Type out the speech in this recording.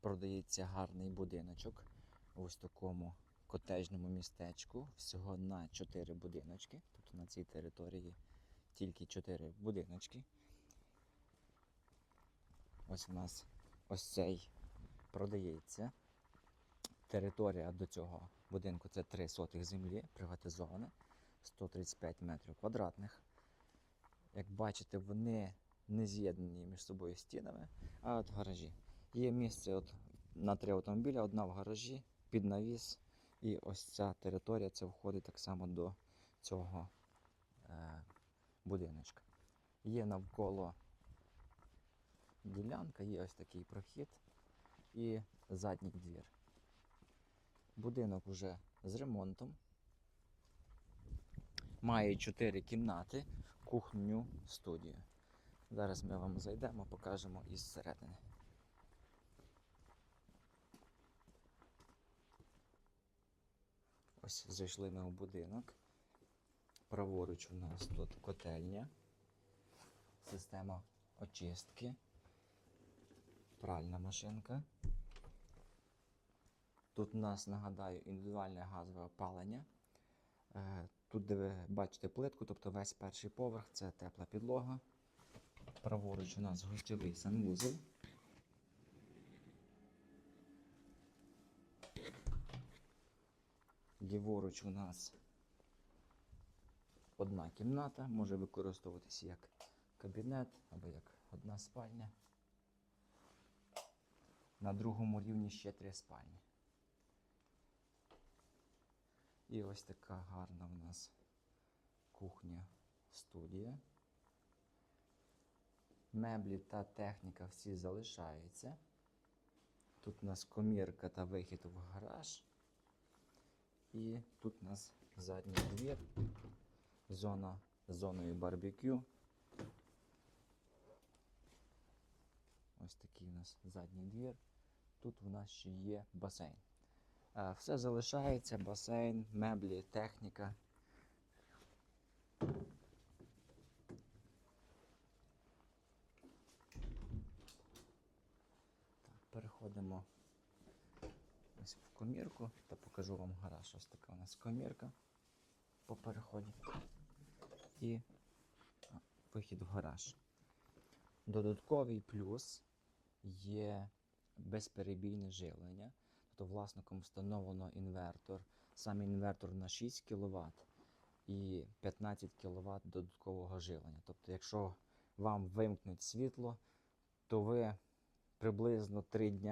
продається гарний будиночок в ось такому котежному містечку. Всього на 4 будиночки. Тобто на цій території тільки 4 будиночки. Ось у нас ось цей продається. Територія до цього будинку це 3 сотих землі, приватизоване, 135 метрів квадратних. Як бачите, вони не з'єднані між собою стінами, а от гаражі. Є місце от на три автомобіля, одна в гаражі, під навіс. І ось ця територія це входить так само до цього е, будиночка. Є навколо ділянка, є ось такий прохід і задній двір. Будинок вже з ремонтом. Має 4 кімнати, кухню, студію. Зараз ми вам зайдемо, покажемо із середини. Ось зайшли ми у будинок. Праворуч у нас тут котельня, система очистки, пральна машинка. Тут у нас, нагадаю, індивідуальне газове опалення. Е, Тут, де ви бачите плитку, тобто весь перший поверх це тепла підлога. Праворуч у нас гостьовий санвузол. Ліворуч у нас одна кімната, може використовуватися як кабінет або як одна спальня. На другому рівні ще три спальні. І ось така гарна в нас кухня студія. Меблі та техніка всі залишаються. Тут у нас комірка та вихід в гараж. І тут у нас задній двір, зона з зоною барбекю. Ось такий у нас задній двір. Тут у нас ще є басейн. Е, Все залишається, басейн, меблі, техніка. Так, переходимо комірку та покажу вам гараж. Ось така у нас комірка по переході. І вихід в гараж. Додатковий плюс є безперебійне живлення. Тобто власником встановлено інвертор. Сам інвертор на 6 кВт і 15 кВт додаткового живлення. Тобто, якщо вам вимкнуть світло, то ви приблизно 3 дня